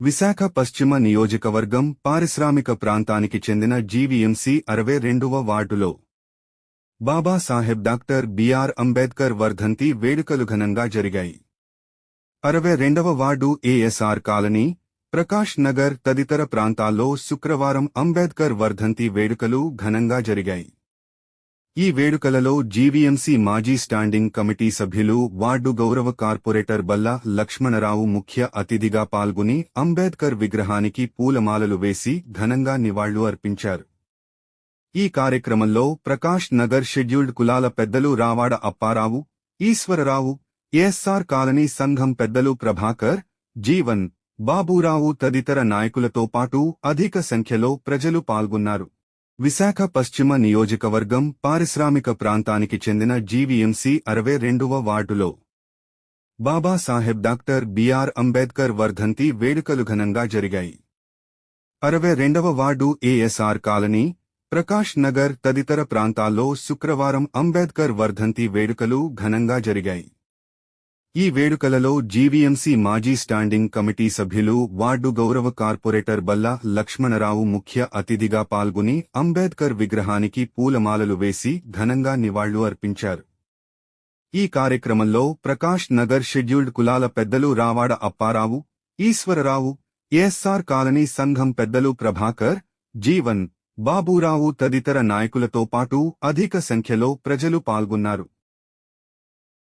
విశాఖ పశ్చిమ నియోజకవర్గం పారిశ్రామిక ప్రాంతానికి చెందిన జీవీఎంసీ అరవై రెండవ వార్డులో. బాబాసాహెబ్ డాక్టర్ బిఆర్ అంబేద్కర్ వర్ధంతి వేడుకలు ఘనంగా జరిగాయి. అరవై రెండవ ward ASR colony Prakash Nagar తదితర ప్రాంతాల్లో శుక్రవారం అంబేద్కర్ వర్ధంతి వేడుకలు ఘనంగా జరిగాయి. ఈ వేడుకలలో జీవీఎంసీ మాజీ స్టాండింగ్ కమిటీ సభ్యులు వార్డు గౌరవ కార్పొరేటర్ బల్లా లక్ష్మణరావు ముఖ్య అతిథిగా పాల్గొని అంబేద్కర్ విగ్రహానికి పూలమాలలు వేసి ఘనంగా నివాళులు అర్పించారు. ఈ కార్యక్రమంలో ప్రకాష్ నగర్ షెడ్యూల్డ్ కులాల పెద్దలు రావాడ అప్పారావు ఈశ్వరరావు ఎస్ఆర్ కాలనీ సంఘం పెద్దలు ప్రభాకర్ జీవన్ బాబూరావు తదితర నాయకులతో పాటు అధిక సంఖ్యలో ప్రజలు పాల్గొన్నారు. విశాఖ పశ్చిమ నియోజకవర్గం పారిశ్రామిక ప్రాంతానికి చెందిన జీవీఎంసీ అరవై రెండవ వార్డులో. బాబాసాహెబ్ డాక్టర్ బిఆర్ అంబేద్కర్ వర్ధంతి వేడుకలు ఘనంగా జరిగాయి. అరవై రెండవ ward ASR colony Prakash Nagar తదితర ప్రాంతాల్లో శుక్రవారం అంబేద్కర్ వర్ధంతి వేడుకలు ఘనంగా జరిగాయి. ఈ వేడుకలలో జీవీఎంసీ మాజీ స్టాండింగ్ కమిటీ సభ్యులు వార్డు గౌరవ కార్పొరేటర్ బల్లా లక్ష్మణరావు ముఖ్య అతిథిగా పాల్గొని అంబేద్కర్ విగ్రహానికి పూలమాలలు వేసి ఘనంగా నివాళులు అర్పించారు. ఈ కార్యక్రమంలో ప్రకాష్ నగర్ షెడ్యూల్డ్ కులాల పెద్దలు రావాడ అప్పారావు ఈశ్వరరావు ఏఎస్ఆర్ కాలనీ సంఘం పెద్దలు ప్రభాకర్ జీవన్ బాబూరావు తదితర నాయకులతో పాటు అధిక సంఖ్యలో ప్రజలు పాల్గొన్నారు.